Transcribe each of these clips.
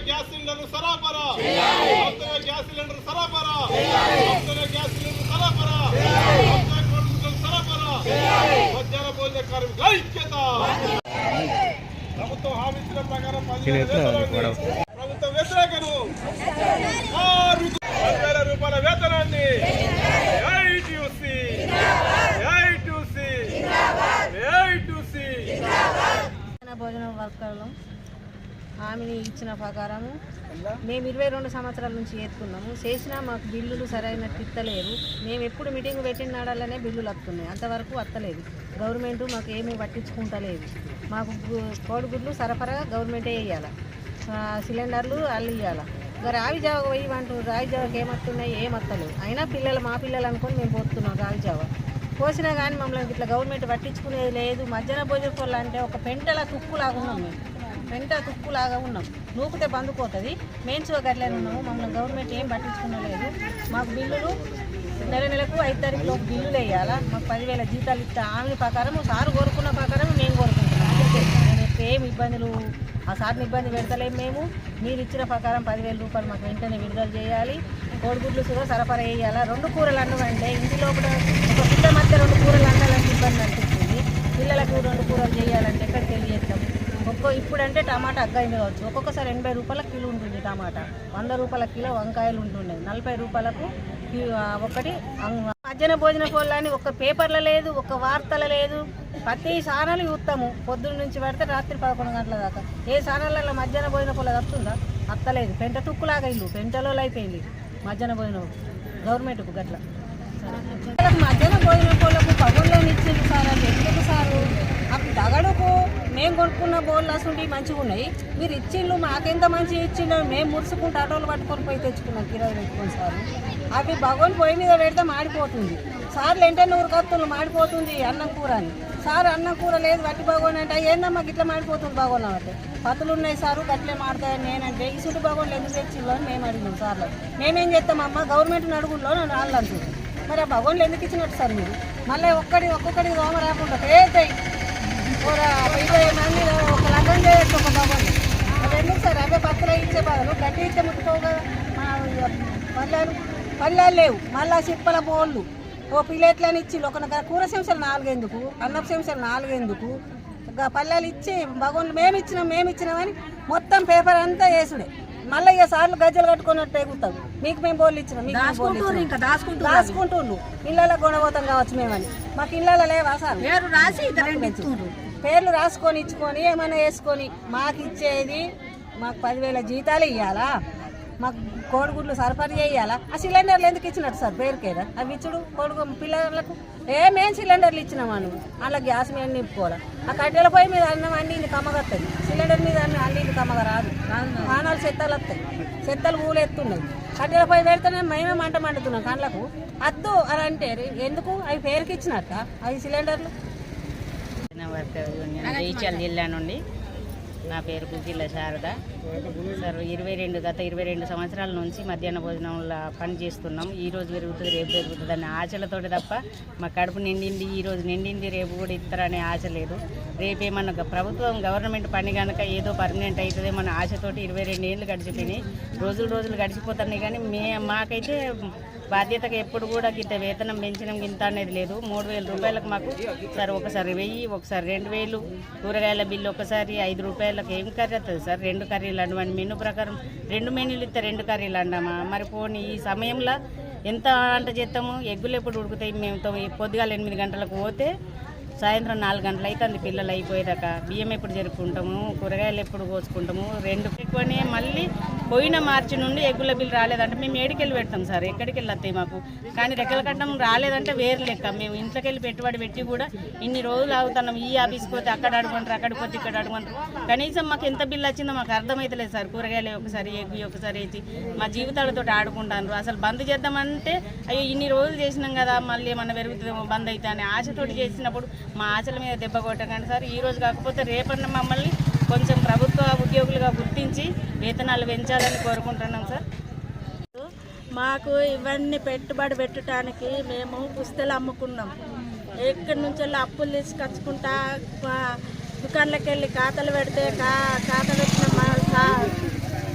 Gas cylinder సరఫరా gas cylinder సరఫరా gas cylinder సరఫరా సరఫరా మధ్యాహ్న భోజన కార్మికుల ఐక్యత ప్రభుత్వం హామీ ఇచ్చిన ప్రకారం ప్రభుత్వం వ్యతిరేకను. వేతనాన్ని ఏఐటీయూసీ ఏఐటీయూసీ ఏఐటీయూసీ మధ్యాహ్న భోజన వర్కర్లు. హామీని ఇచ్చిన ప్రకారము మేము ఇరవై రెండు సంవత్సరాల నుంచి ఎత్తుకున్నాము చేసినా మాకు బిల్లులు సరైనట్టు ఇస్తలేరు మేము ఎప్పుడు మీటింగ్ పెట్టిన నాడల్లనే బిల్లులు వస్తున్నాయి. అంతవరకు వస్తలేదు. గవర్నమెంట్ మాకు ఏమీ పట్టించుకుంటలేదు. మాకు కోడిగుడ్లు సరఫరా గవర్నమెంటే వేయాలి సిలిండర్లు అల్లు ఇవ్వాలి రావి జావ పోయి అంటారు రావి జావకి ఏమత్తున్నాయి ఏమత్తలు అయినా పిల్లలు మా పిల్లలు అనుకొని మేము పోతున్నాం రావి జావ. పోసినా కానీ మమ్మల్ని ఇట్లా గవర్నమెంట్ పట్టించుకునేది లేదు. మధ్యాహ్న భోజన పొల్ల అంటే ఒక పెంటల తుక్కులాగా ఉన్నాం మేము. పెంట తుక్కులాగా ఉన్నాం. నూకితే బందుకోతుంది మెయిన్స్గా గట్లనే ఉన్నాము. మమ్మల్ని గవర్నమెంట్ ఏం పట్టించుకునలేదు. మాకు బిల్లులు నెల నెలకు ఐదు తారీఖులో బిల్లులు వేయాలా మాకు పదివేల జీతాలు ఇస్తా. ఆమె ప్రకారం సారు కోరుకున్న ప్రకారం మేము కోరుకుంటున్నాం. అంతే. మాకు ఏమి ఇబ్బందులు? ఆ సార్ని ఇబ్బంది పెడతలేము మేము. మీరు ఇచ్చిన ప్రకారం పదివేల రూపాయలు మాకు వెంటనే విడుదల చేయాలి. కోడిగుడ్లు కూడా సరఫరా చేయాలా? రెండు కూరలు అన్నమంటే ఇంటి లోపల ఒక పిల్ల మధ్య రెండు కూరలు అన్నాలంటే ఇబ్బంది అనిపిస్తుంది. పిల్లలకు రెండు కూరలు చేయాలంటే ఎక్కడ తెలియజేస్తాం ఒక్కో ఇప్పుడంటే టమాటా అగ్గైంది కావచ్చు. ఒక్కొక్కసారి ఎనభై రూపాయల కిలో ఉంటుంది టమాటా. వంద రూపాయల కిలో వంకాయలు ఉంటుండే. నలభై రూపాయలకు కి- ఒకటి మధ్యాహ్న భోజన కోళ్ళని ఒక పేపర్లో లేదు ఒక వార్తల లేదు. ప్రతి ఛానల్ చూస్తాము. పొద్దున్న నుంచి పడితే రాత్రి పదకొండు గంటల దాకా. ఏ ఛానళ్ళలో మధ్యాహ్న భోజన కోళ్ళ వస్తుందా అత్తలేదు. పెంట తుక్కులాగా ఇల్లు పెంటలో అయిపోయింది. మధ్యాహ్న భోజనం గవర్నమెంట్కు గట్ల. మధ్యాహ్న భోజన కోళ్ళకు పగుళ్ళని ఇచ్చింది సార్. అది ఎందుకు సారు? మేము కొనుక్కున్న బోళ్ళు అసలు మంచిగా ఉన్నాయి. మీరు ఇచ్చిండ్రు మాకెంత మంచిగా ఇచ్చిండ్రు మేము మురుసుకుంటూ ఆటోలు పట్టుకొని పోయి తెచ్చుకున్నాం కిరాయి పెట్టుకుని సార్. అవి భగవన్ పొయ్యి మీద పెడితే మాడిపోతుంది. సార్లు ఎంత నూరు కత్తులు మాడిపోతుంది అన్నం కూర అని. సార్ అన్నం కూర లేదు వట్టి భగవన్ అంటే ఏందమ్మా గిట్లా మాడిపోతుంది భగవన్ అంటే పతులు ఉన్నాయి సారు గట్లే మాడతాయని నేనంటే ఇసుడు భగవన్లు ఎందుకు తెచ్చిండ్రు అని మేము అడిగినాం సార్లు. మేమేం చేస్తామమ్మా గవర్నమెంట్ అడుగుల్లో నన్ను వాళ్ళు అంటున్నాను మరి ఆ భగవన్లు ఎందుకు ఇచ్చినట్టు సార్ మీరు? మళ్ళీ ఒక్కడి ఒక్కొక్కడి దోమ రాకుండా ఇరవై మంది ఒక లగ్నం చేయొచ్చు ఒక అది ఎందుకు సార్? అవే పత్ర ఇచ్చే బదులు గడ్డి ఇచ్చే ముట్టుకోవు కదా. మా పల్లెలు పల్లెలు లేవు. మళ్ళా సిప్పల బోళ్ళు. ఓ ప్లేట్లని ఇచ్చి ఒక కూర చెంచాలు నాలుగెందుకు అన్నపు చెంచాలు నాలుగెందుకు. పల్లెలు ఇచ్చి భగవాన్లు మేము ఇచ్చినాం మేము ఇచ్చినామని మొత్తం పేపర్ అంతా వేసుడే. మళ్ళీ ఇక సార్లు గజ్జలు కట్టుకున్నట్టు ఎగుతాం మీకు మేము బోర్లు ఇచ్చినాం మీకు దాచుకుంటూ రాసుకుంటుండ్రు ఇళ్ళలో కొనబోతాం కావచ్చు మేమని. మాకు ఇళ్ళలో లేవా సార్? రాసి పేర్లు రాసుకొని ఇచ్చుకొని ఏమైనా వేసుకొని మాకు ఇచ్చేది మాకు పదివేల జీతాలు ఇవ్వాలా మాకు కోడిగుడ్లు సరఫరా చేయాలా? ఆ సిలిండర్లు ఎందుకు ఇచ్చినట్టు సార్ పేరుకేదా అవి ఇచ్చుడు కోడిగు పిల్లలకు ఏమేం సిలిండర్లు ఇచ్చినామా అలా గ్యాస్ మీద నింపుకోవాలి? ఆ కట్టెల పొయ్యి మీద అన్నం అండి కమ్మగత్తది. సిలిండర్ మీద అన్నం అండి కమ్మగ రాదు. ప్రాణాలు చెత్తలు వస్తాయి. చెత్తలు ఊలెత్తున్నాయి. కట్టెల పొయ్యి పెడితేనే మేమే మంట మండుతున్నాం కళ్ళకు అద్దు అని అంటే ఎందుకు? అవి పేరుకి ఇచ్చినట్ట అవి సిలిండర్లు? వర్కర్ యూనియన్ జైచాల్ జిల్లా నుండి నా పేరు గుగ్గిల్ల శారద. సార్ ఇరవై రెండు గత ఇరవై రెండు సంవత్సరాల నుంచి మధ్యాహ్న భోజనంలో పని చేస్తున్నాం. ఈ రోజు పెరుగుతుంది రేపు పెరుగుతుంది అనే ఆశలతోటి తప్ప మా కడుపు నిండింది ఈ రోజు నిండింది రేపు కూడా ఇస్తారనే ఆశ లేదు. రేపేమన్నా ప్రభుత్వం గవర్నమెంట్ పని కనుక ఏదో పర్మనెంట్ అవుతుంది మన ఆశతోటి ఇరవై రెండు ఏళ్ళు గడిచిపోయినాయి. రోజులు రోజులు గడిచిపోతున్నాయి కానీ మే మాకైతే బాధ్యతగా ఎప్పుడు కూడా గింత వేతనం పెంచడం గింత అనేది లేదు. మూడు వేల రూపాయలకు మాకు సార్ ఒకసారి వెయ్యి ఒకసారి రెండు వేలు కూరగాయల బిల్లు ఒకసారి ఐదు రూపాయలు పిల్లలకు ఏం కర్రీ వస్తుంది సార్? రెండు కర్రీలు అండమని మెనూ ప్రకారం రెండు మెనూలు ఇస్తే రెండు కర్రీలు అండమా మరి పోనీ ఈ సమయంలో ఎంత వంట చేస్తాము? ఎగ్గులు ఎప్పుడు ఉడుకుతాయి? మేము పొద్దుగాల ఎనిమిది గంటలకు పోతే సాయంత్రం నాలుగు గంటలు అవుతుంది పిల్లలు అయిపోయేదాకా బియ్యం ఎప్పుడు జరుపుకుంటాము? కూరగాయలు ఎప్పుడు కోసుకుంటాము? రెండు ఎక్కువనే మళ్ళీ పోయిన మార్చి నుండి ఎగ్గుల బిల్లు రాలేదంటే మేము ఏడికెళ్ళి పెడతాం సార్. ఎక్కడికి వెళ్ళి మాకు? కానీ రెక్కల కట్టడం రాలేదంటే వేరు లెక్క. మేము ఇంట్లోకి వెళ్ళి పెట్టుబడి పెట్టి కూడా ఇన్ని రోజులు ఆగుతున్నాం. ఈ ఆఫీస్కి పోతే అక్కడ అడుగుంటారు అక్కడికి పోతే ఇక్కడ అడుగుంటారు. కనీసం మాకు ఎంత బిల్లు వచ్చిందో మాకు అర్థమవుతలేదు సార్. కూరగాయలు ఒకసారి ఎగ్గు ఒకసారి వేసి మా జీవితాలతో ఆడుకుంటాను అసలు బంద్ చేద్దామంటే అయ్యో ఇన్ని రోజులు చేసినాం కదా మళ్ళీ ఏమన్నా పెరుగుతుందేమో బంద్ అవుతా అని ఆశతోటి చేసినప్పుడు మా ఆశల మీద దెబ్బ కొట్టకండి సార్. ఈ రోజు కాకపోతే రేపన్న మమ్మల్ని కొంచెం ప్రభుత్వ ఉద్యోగులుగా గుర్తించి వేతనాలు పెంచాలని కోరుకుంటున్నాం సార్. మాకు ఇవన్నీ పెట్టుబడి పెట్టడానికి మేము పుస్తలు అమ్ముకున్నాం. ఎక్కడి నుంచి వెళ్ళి అప్పులు తీసుకొచ్చుకుంటా ఆ, దుకాణాలకు వెళ్ళి ఖాతాలు పెడితే కా ఖాతా పెట్టిన మా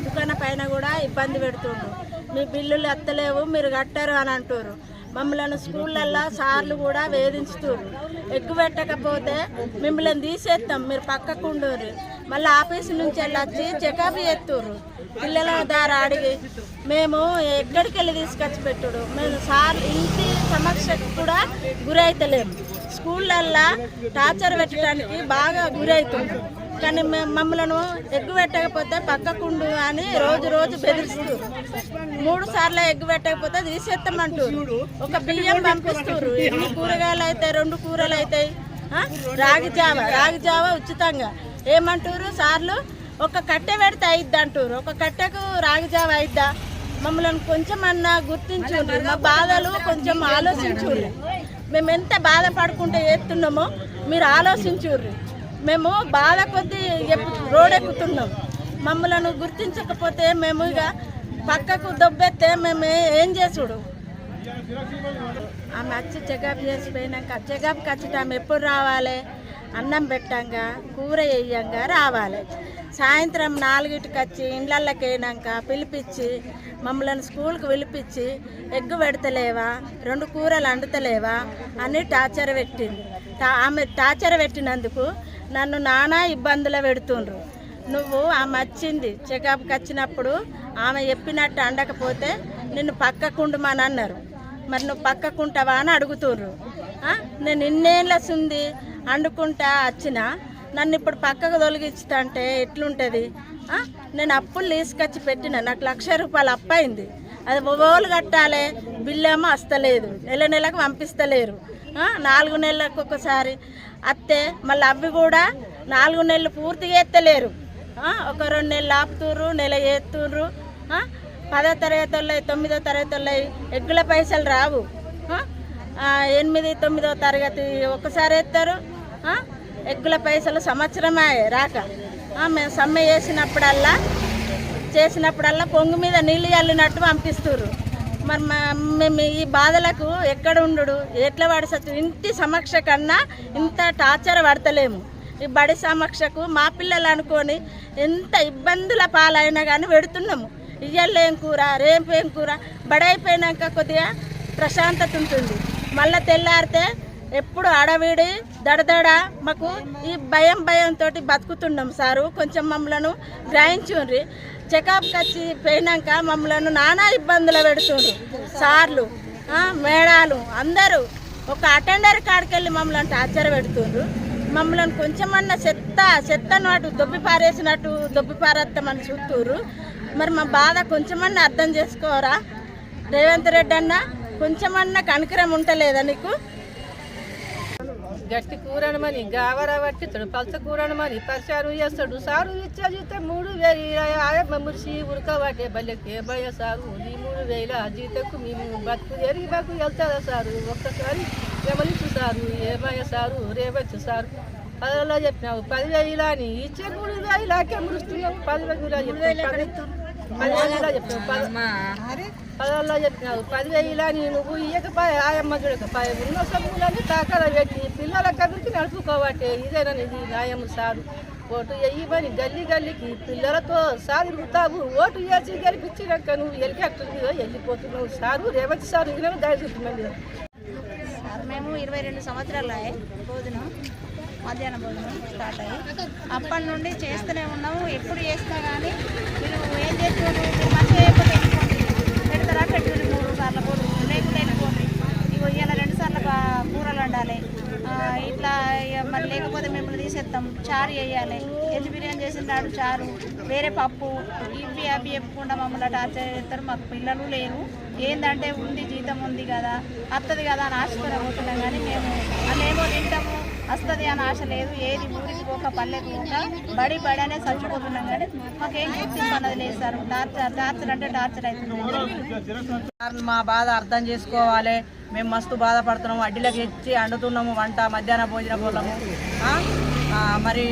దుకాణం పైన కూడా ఇబ్బంది పెడుతుండ్రు. మీ బిల్లులు ఎత్తలేవు మీరు కట్టారు అని అంటారు మమ్మల్ని స్కూళ్ళల్లో సార్లు కూడా వేధించుతారు ఎగ్గు పెట్టకపోతే మిమ్మల్ని తీసేస్తాం మీరు పక్కకుండోరు మళ్ళీ ఆఫీస్ నుంచి వెళ్ళి వచ్చి చెకప్ చేస్తుర్రు. పిల్లల దారి అడిగి మేము ఎక్కడికి వెళ్ళి తీసుకొచ్చి పెట్టుడు? మేము సార్ ఇంటి సమస్యకు కూడా గురైతలేము స్కూళ్ళల్లో టార్చర్ పెట్టడానికి బాగా గురవుతుంది కానీ మేము మమ్మలను ఎగ్గు పెట్టకపోతే పక్కకుండు అని రోజు రోజు బెదిరిస్తూ మూడు సార్లు ఎగ్గు పెట్టకపోతే తీసేస్తామంటూ ఒక బియ్యం పంపిస్తారు ఎన్ని కూరగాయలు అవుతాయి రెండు కూరలు అవుతాయి రాగి జావ రాగి జావ ఉచితంగా. ఏమంటారు? సార్లు ఒక కట్టె పెడితే అయిద్ది అంటారు ఒక కట్టెకు రాగిజావ అయిద్దా? మమ్మల్ని కొంచెం అన్నా గుర్తించుండ్రు. మా బాధలు కొంచెం ఆలోచించుర్రి మేము ఎంత బాధపడుకుంటే చేస్తున్నామో మీరు ఆలోచించుర్రు మేము బాధ కొద్దీ రోడ్ ఎక్కుతున్నాం మమ్మలను గుర్తించకపోతే మేము ఇక పక్కకు దొబ్బెత్తే మేము ఏం చేసుడు? ఆమె వచ్చి చెకప్ చేసిపోయినాక చెకప్కి వచ్చి ఆమె ఎప్పుడు రావాలి? అన్నం పెట్టంగా కూర వేయంగా రావాలి. సాయంత్రం నాలుగిటికి వచ్చి ఇండ్లకి అయినాక పిలిపించి మమ్మల్ని స్కూల్కి పిలిపించి ఎగ్గు పెడతలేవా రెండు కూరలు వండుతలేవా అని టార్చర్ పెట్టింది. ఆమె టార్చర్ పెట్టినందుకు నన్ను నానా ఇబ్బందులు పెడుతుండ్రు. నువ్వు ఆమె వచ్చింది చెకప్కి వచ్చినప్పుడు ఆమె చెప్పినట్టు అండకపోతే నిన్ను పక్కకుండమని అన్నారు. మరి నువ్వు పక్కకుంటావా అని అడుగుతుర్రు నేను ఇన్నేళ్ళసింది అండుకుంటా వచ్చిన నన్ను ఇప్పుడు పక్కకు తొలగించుతా అంటే ఎట్లుంటుంది నేను అప్పులు తీసుకొచ్చి పెట్టిన. నాకు లక్ష రూపాయలు అప్పయింది. అది ఓలు కట్టాలి బిల్లేమో ఏమో వస్తలేదు నెల నెలకు పంపిస్తలేరు. నాలుగు నెలలకు ఒకసారి అత్తే మళ్ళీ అవి కూడా నాలుగు నెలలు పూర్తిగా ఎత్తలేరు. ఒక రెండు నెలలు ఆపుతుర్రు నెల ఎత్తుర్రు. పదో తరగతి తొమ్మిదో తరగతి వాళ్ళవి ఎగ్గుల పైసలు రావు. ఎనిమిది తొమ్మిదో తరగతి ఒకసారి ఎత్తారు. ఎగ్గుల పైసలు సంవత్సరమే రాక. మేము సమ్మె చేసినప్పుడల్లా చేసినప్పుడల్లా పొంగు మీద నీళ్ళు చల్లినట్టు పంపిస్తుర్రు. మరి మేము ఈ బాధలకు ఎక్కడ ఉండు ఎట్లా పడిసచ్చు ఇంటి సమక్ష కన్నా ఇంత టార్చర్ పడతలేము. ఈ బడి సమక్షకు మా పిల్లలు అనుకొని ఎంత ఇబ్బందుల పాలైనా కానీ పెడుతున్నాము. ఇయ్యలేం కూర రేపేం కూర? బడి కొద్దిగా ప్రశాంతత ఉంటుంది. మళ్ళీ తెల్లారితే ఎప్పుడు అడవిడి దడదడ మాకు ఈ భయం భయంతో బతుకుతున్నాం సారు. కొంచెం మమ్మలను గ్రహించుండ్రి. చెకప్కి వచ్చి పోయినాక మమ్మలను నానా ఇబ్బందులు పెడుతుండ్రు. సార్లు మేడాలు అందరూ ఒక అటెండర్ కాడికి వెళ్ళి మమ్మల్ని టార్చర్ పెడుతుండ్రు. మమ్మల్ని కొంచెమన్నా చెత్త చెత్తను అటు దొబ్బి పారేసినట్టు దొబ్బి పారేస్తామని చూస్తున్నారు మరి మా బాధ కొంచెమన్నా అర్థం చేసుకోరా? రేవంత్ రెడ్డి అన్న కొంచెమన్నా కనికరం ఉంటలేదా నీకు? గట్టి కూరను మని గావర పట్టిస్తాడు పలస కూరను మని పరిచారు చేస్తాడు. సారు ఇచ్చా జీతం మూడు వేలు మురిసి ఉరకబట్టే బల్లెకే భయ సారు. ఈ మూడు వేల జీతకు మేము బతుకు ఎరిగి బతుకు వెళ్తారా సారు? ఒక్కసారి గమనించు సారు ఏమయ్య సారు రేవచ్చు సారు. పదివేలలో చెప్పినావు పదివేలు అని ఇచ్చే మూడు వేలాకే మురుస్తున్నావు పదివేలు చెప్పినావు చెప్పినావు పది పదల్లో చెప్పినావు. పదివేల అని నువ్వు ఇయ్యకపోయా ఆయమ్మ చూడకపోయా ఉన్న సబ్బులని తాకర పెట్టి పిల్లల కబరికి నడుపుకోవట్టే ఇదేనా ఇది న్యాయం సారు? ఓటు వేయమని గల్లీ గల్లీకి పిల్లలతో సాగుతావు ఓటు వేసి గెలిపించినాక నువ్వు మీద వెళ్ళిపోతున్నావు సారు. రేవంత్ సారు దయచుంటుంది సార్ మేము ఇరవై రెండు సంవత్సరాలు భోజనం మధ్యాహ్న భోజనం స్టార్ట్ అయ్యి. అప్పటి నుండి చేస్తూనే ఉన్నాము. ఎప్పుడు చేస్తా కానీ మీరు ఏం చేస్తున్నారు? మీరు మంచిగా చేయకపోతే పెడతారా పెట్టుకుని మూడు సార్లు కూడా లేకుండా వెళ్ళిపోండి. ఇగో ఇవాళ రెండు సార్లు బా- కూరలు వండాలి. ఇట్లా ఇక మరి లేకపోతే మిమ్మల్ని తీసేస్తాం చారు వేయాలి వెజ్ బిర్యానీ చేసిన నాడు చారు వేరే పప్పు ఇవి అవి చెప్పకుండా మమ్మల్ని టార్చర్ చేస్తారు. మాకు పిల్లలు లేరు. ఏంటంటే ఉంది జీతం ఉంది కదా వస్తుంది కదా అని ఆశపడబోతున్నాం. కానీ మేము వస్తుంది అని ఆశ లేదు. ఏది ఊరికి పోక పల్లెకి పోక బడి బడి అనే చచ్చిపోతున్నాం కానీ మాకేం గుర్తింపు అన్నది లేదు సార్. టార్చర్ టార్చర్ అంటే టార్చర్ అవుతుంది. మా బాధ అర్థం చేసుకోవాలి. మేము మస్తు బాధపడుతున్నాము. అడ్డీలకు ఇచ్చి అండుతున్నాము వంట మధ్యాహ్న భోజన పోలము. ఆ, మరి